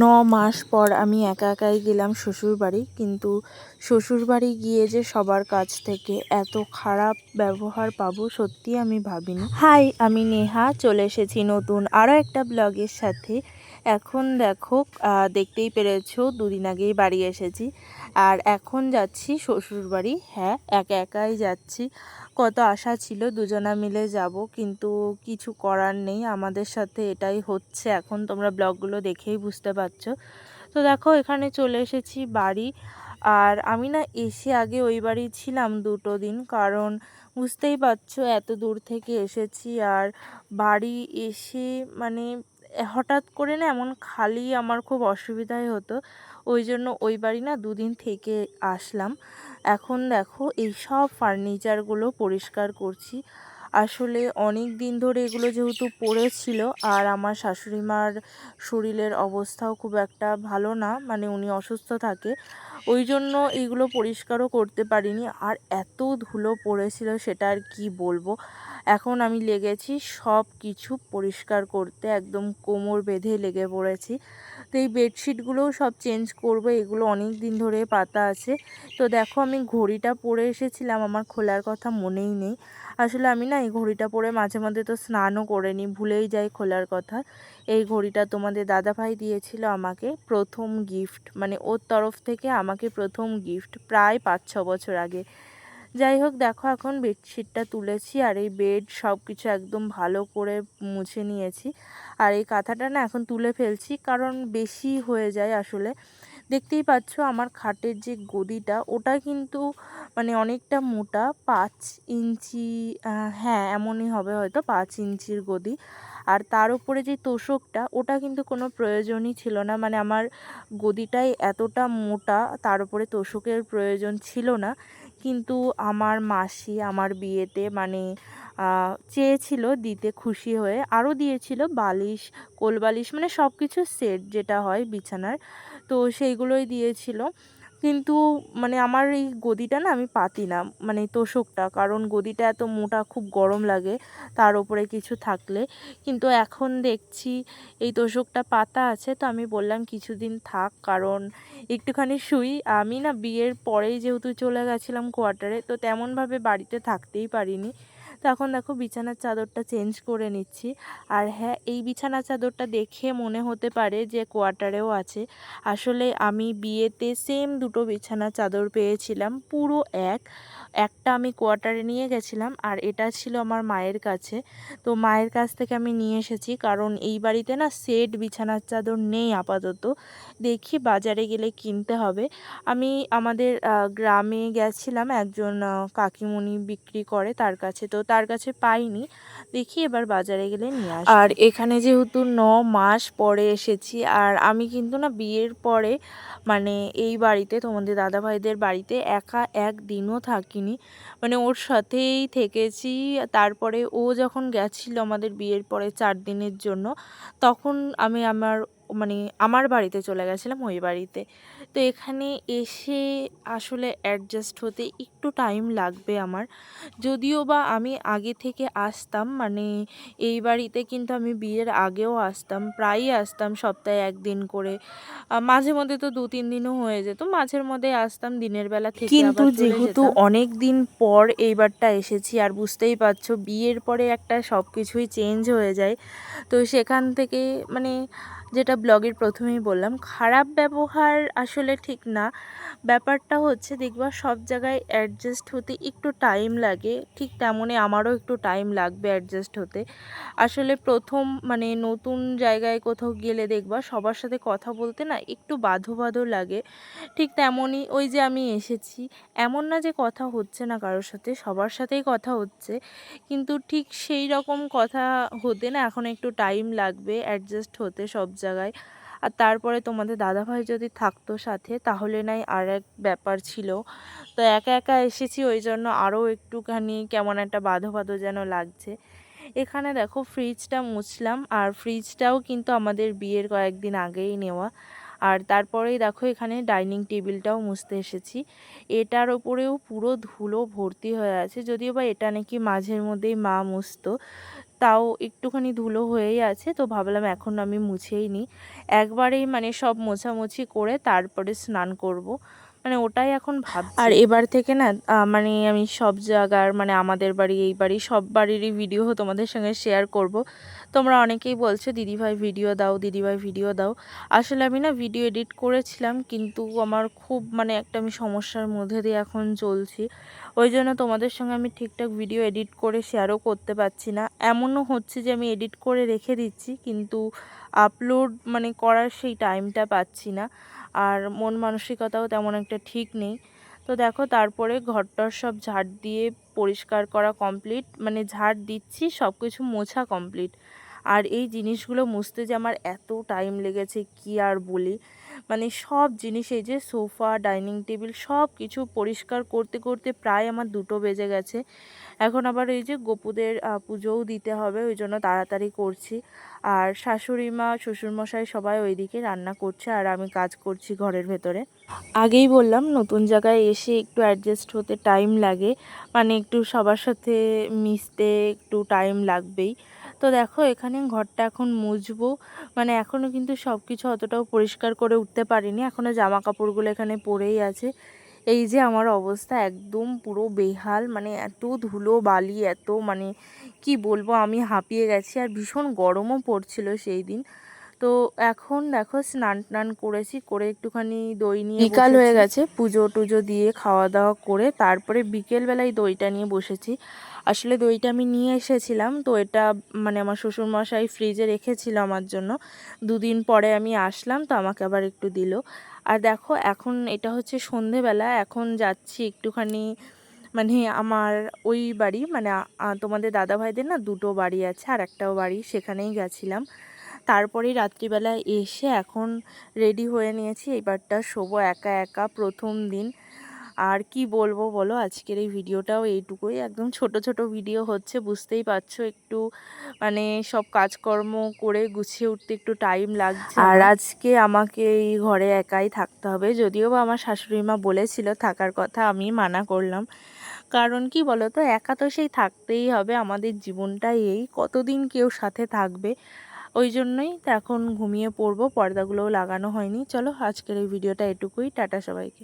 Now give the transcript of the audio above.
ন মাস পর আমি একা একাই গেলাম শ্বশুরবাড়ি, কিন্তু শ্বশুরবাড়ি গিয়ে যে সবার কাছ থেকে এত খারাপ ব্যবহার পাবো সত্যি আমি ভাবিনি। হাই, আমি নেহা, চলে এসেছি নতুন আরও একটা ব্লগের সাথে। এখন দেখো দেখতেই পেরেছ, দুদিন আগেই বাড়ি এসেছি। আর এখন যাচ্ছি শ্বশুরবাড়ি। হ্যাঁ একা একাই যাচ্ছি। কত আশা ছিল দুজনা মিলে যাব, কিন্তু কিছু করার নেই। আমাদের সাথে এটাই হচ্ছে। এখন তোমরা ব্লগগুলো দেখেই বুঝতে পারছ। তো দেখো, এখানে চলে এসেছি বাড়ি। আর আমি না এসে আগে ওই বাড়ি ছিলাম দুটো দিন, কারণ বুঝতেই পারছ, এত দূর থেকে এসেছি। আর বাড়ি এসে মানে হঠাৎ করে না এমন খালি আমার খুব অসুবিধাই হতো। ওই জন্য ওই বাড়ি না দুদিন থেকে আসলাম। এখন দেখো এই সব ফার্নিচারগুলো পরিষ্কার করছি। আসলে অনেক দিন ধরে এগুলো যেহেতু পড়েছিল আর আমার শাশুড়ি মার শরীরের অবস্থাও খুব একটা ভালো না মানে উনি অসুস্থ থাকে, ওই জন্য এইগুলো পরিষ্কারও করতে পারিনি। আর এত ধুলো পড়েছিল সেটা আর কি বলব? এখন আমি লেগেছি, সব কিছু পরিষ্কার করতে একদম কোমর বেঁধে লেগে পড়েছি। তো এই বেডশিটগুলোও সব চেঞ্জ করব, এগুলো অনেক দিন ধরে পাতা আছে। তো দেখো আমি ঘড়িটা পরে এসেছিলাম, আমার খোলার কথা মনেই নেই। আসলে আমি না এই ঘড়িটা পরে মাঝে মধ্যে তো স্নানও করে নিই, ভুলেই যাই খোলার কথা। এই ঘড়িটা তোমাদের দাদাভাই দিয়েছিল আমাকে প্রথম গিফট মানে ওর তরফ থেকে আমাকে প্রথম গিফট প্রায় পাঁচ, ছ বছর আগে। যাই হোক, দেখো এখন বেডশিটটা তুলেছি আর এই বেড সব কিছু একদম ভালো করে মুছে নিয়েছি। আর এই কাঁথাটা না এখন তুলে ফেলছি, কারণ বেশি হয়ে যায় আসলে। দেখতেই পাচ্ছ আমার খাটের যে গদিটা, ওটা কিন্তু মানে অনেকটা মোটা, পাঁচ ইঞ্চি হ্যাঁ এমনই হবে হয়তো, পাঁচ ইঞ্চির গদি। আর তার উপরে যে তোষকটা, ওটা কিন্তু কোনো প্রয়োজনই ছিল না। মানে আমার গদিটাই এতটা মোটা, তার উপরে তোষকের প্রয়োজন ছিল না। কিন্তু আমার মাসি আমার বিয়েতে মানে চেয়েছিল দিতে খুশি হয়ে, আরও দিয়েছিল বালিশ, কোলবালিশ মানে সব কিছু সেট যেটা হয় বিছানার। তো সেইগুলোই দিয়েছিল। কিন্তু মানে আমার এই গদিটা না আমি পাতি না মানে তোষকটা। কারণ গদিটা এত মোটা, খুব গরম লাগে, তার উপরে কিছু থাকলে। কিন্তু এখন দেখছি এই তোষকটা পাতা আছে, তো আমি বললাম কিছুদিন থাক, কারণ একটুখানি শুই। আমি না বিয়ের পরেই যেহেতু চলে গেছিলাম কোয়ার্টারে, তো তেমনভাবে বাড়িতে থাকতেই পারিনি। তো এখন দেখো বিছানার চাদরটা চেঞ্জ করে নিচ্ছি। আর হ্যাঁ এই বিছানার চাদরটা দেখে মনে হতে পারে যে কোয়ার্টারেও আছে। আসলে আমি বিয়েতে সেম দুটো বিছানার চাদর পেয়েছিলাম, পুরো এক। একটা আমি কোয়ার্টারে নিয়ে গেছিলাম আর এটা ছিল আমার মায়ের কাছে। তো মায়ের কাছ থেকে আমি নিয়ে এসেছি কারণ এই বাড়িতে না সেট বিছানার চাদর নেই আপাতত। দেখি বাজারে গেলে কিনতে হবে। আমি আমাদের গ্রামে গেছিলাম, একজন কাকিমুনি বিক্রি করে তার কাছে। তো তার কাছে পাইনি। দেখি এবার বাজারে গেলে নিয়ে আসব আর এখানে যেহেতু ন মাস পরে এসেছি, আর আমি কিন্তু না বিয়ের পরে মানে এই বাড়িতে তোমাদের দাদা ভাইদের বাড়িতে একা একদিনও থাকিনি। মানে ওর সাথেই থেকেছি। তারপরে ও যখন গেছিল আমাদের বিয়ের পরে চার দিনের জন্য, তখন আমি আমার মানে আমার বাড়িতে চলে গেছিলাম ওই বাড়িতে। তো এখানে এসে আসলে অ্যাডজাস্ট হতে একটু টাইম লাগবে আমার। যদিও বা আমি আগে থেকে আসতাম মানে এই বাড়িতে কিন্তু আমি বিয়ের আগেও আসতাম প্রায়ই আসতাম সপ্তাহে একদিন করে। মাঝে মধ্যে তো দু তিন দিনও হয়ে যেত মাঝের মধ্যে আসতাম দিনের বেলা থেকে কিন্তু যেহেতু অনেক দিন পর এইবারটা এসেছি আর বুঝতেই পারছ বিয়ের পরে একটা সব কিছুই চেঞ্জ হয়ে যায়। তো সেখান থেকে মানে যেটা ব্লগের প্রথমেই বললাম খারাপ ব্যবহার আসলে ঠিক না। ব্যাপারটা হচ্ছে দেখবা সব জায়গায় অ্যাডজাস্ট হতে একটু টাইম লাগে। ঠিক তেমনই আমারও একটু টাইম লাগবে অ্যাডজাস্ট হতে। আসলে প্রথম মানে নতুন জায়গায় কোথাও গেলে দেখবা সবার সাথে কথা বলতে না একটু বাধো বাধো লাগে। ঠিক তেমনই ওই যে আমি এসেছি, এমন না যে কথা হচ্ছে না কারোর সাথে, সবার সাথেই কথা হচ্ছে। কিন্তু ঠিক সেই রকম কথা হতে না এখন একটু টাইম লাগবে অ্যাডজাস্ট হতে সব জায়গায়। আর তারপরে তোমাদের দাদাভাই যদি থাকতো সাথে, তাহলে নাই আর এক ব্যাপার ছিল। তো একা একা এসেছি, ওই জন্য আরও একটুখানি কেমন একটা বাধো বাধো যেন লাগছে। এখানে দেখো ফ্রিজটা মুছলাম, আর ফ্রিজটাও কিন্তু আমাদের বিয়ের কয়েকদিন আগেই নেওয়া। আর তারপরেই দেখো এখানে ডাইনিং টেবিলটাও মুছতে এসেছি। এটার ওপরেও পুরো ধুলো ভর্তি হয়ে আছে, যদিও বা এটা নাকি মাঝের মধ্যেই মা মুছতো। তাও একটুখানি ধুলো হয়েই আছে, তো ভাবলাম এখন আমি মুছেই নিই একবারেই মানে সব মোছামুছি করে তারপরে স্নান করব। মানে ওটাই এখন ভাব আর এবার থেকে না মানে আমি সব জায়গার মানে আমাদের বাড়ি, এই বাড়ি, সব বাড়িরই ভিডিও তোমাদের সঙ্গে শেয়ার করব। তোমরা অনেকেই বলছো দিদিভাই ভিডিও দাও দিদিভাই ভিডিও দাও। আসলে আমি না ভিডিও এডিট করেছিলাম, কিন্তু আমার খুব মানে একটা আমি সমস্যার মধ্যে দিয়ে এখন চলছি। ওই জন্য তোমাদের সঙ্গে আমি ঠিকঠাক ভিডিও এডিট করে শেয়ারও করতে পারছি না। এমনও হচ্ছে যে আমি এডিট করে রেখে দিচ্ছি, কিন্তু আপলোড মানে করার সেই টাইমটা পাচ্ছি না। আর মন মানসিকতাও তেমন একটা ঠিক নেই। তো দেখো তারপরে ঘরটার সব ঝাড় দিয়ে পরিষ্কার করা কমপ্লিট মানে ঝাড় দিচ্ছি সব কিছু মোছা কমপ্লিট আর এই জিনিসগুলো মুছতে যে আমার এত টাইম লেগেছে, কি আর বলি? মানে সব জিনিস, এই যে সোফা, ডাইনিং টেবিল সব কিছু পরিষ্কার করতে করতে প্রায় আমার দুটো বেজে গেছে। এখন আবার এই যে গোপুদের পুজোও দিতে হবে, ওই জন্য তাড়াতাড়ি করছি। আর শাশুড়ি মা শ্বশুরমশাই সবাই ওইদিকে রান্না করছে, আর আমি কাজ করছি ঘরের ভেতরে। আগেই বললাম, নতুন জায়গায় এসে একটু অ্যাডজাস্ট হতে টাইম লাগে। মানে একটু সবার সাথে মিশতে একটু টাইম লাগবেই। তো দেখো, এখানে ঘরটা এখন মুছবো। মানে এখনও কিন্তু সব কিছু অতটাও পরিষ্কার করে উঠতে পারিনি। এখনও জামা কাপড়গুলো এখানে পরেই আছে। এই যে আমার অবস্থা, একদম পুরো বেহাল মানে এত ধুলো, বালি, এত মানে কি বলব, আমি হাঁপিয়ে গেছি। আর ভীষণ গরমও পড়ছিল সেই দিন। তো এখন দেখো স্নান টান করেছি করে একটুখানি দই নিয়ে বিকাল হয়ে গেছে। পুজো টুজো দিয়ে খাওয়া দাওয়া করে তারপরে বিকেলবেলায় দইটা নিয়ে বসেছি। আসলে দইটা আমি নিয়ে এসেছিলাম তো এটা মানে আমার শ্বশুরমশাই ফ্রিজে রেখেছিল আমার জন্য। দুদিন পরে আমি আসলাম তো আমাকে আবার একটু দিল। আর দেখো এখন এটা হচ্ছে সন্ধেবেলা এখন যাচ্ছি একটুখানি মানে আমার ওই বাড়ি মানে তোমাদের দাদা ভাইদের না দুটো বাড়ি আছে আর একটাও বাড়ি সেখানেই গেছিলাম। তারপরেই রাত্রিবেলা এসে এখন রেডি হয়ে নিয়েছি। এবারটা শোবো একা একা প্রথম দিন। আর কি বলব বলো আজকের এই ভিডিওটাও এইটুকুই। একদম ছোট ছোট ভিডিও হচ্ছে বুঝতেই পারছ একটু মানে সব কাজকর্ম করে গুছিয়ে উঠতে একটু টাইম লাগছে আর আজকে আমাকে এই ঘরে একাই থাকতে হবে। যদিও বা আমার শাশুড়ি মা বলেছিল থাকার কথা আমি মানা করলাম। কারণ কি বলো তো একা তো সেই থাকতেই হবে। আমাদের জীবনটাই এই কতদিন কেউ সাথে থাকবে? ওই জন্যই তো এখন ঘুমিয়ে পড়ব, পর্দাগুলোও লাগানো হয়নি। চলো আজকের এই ভিডিওটা এটুকুই। টাটা সবাইকে।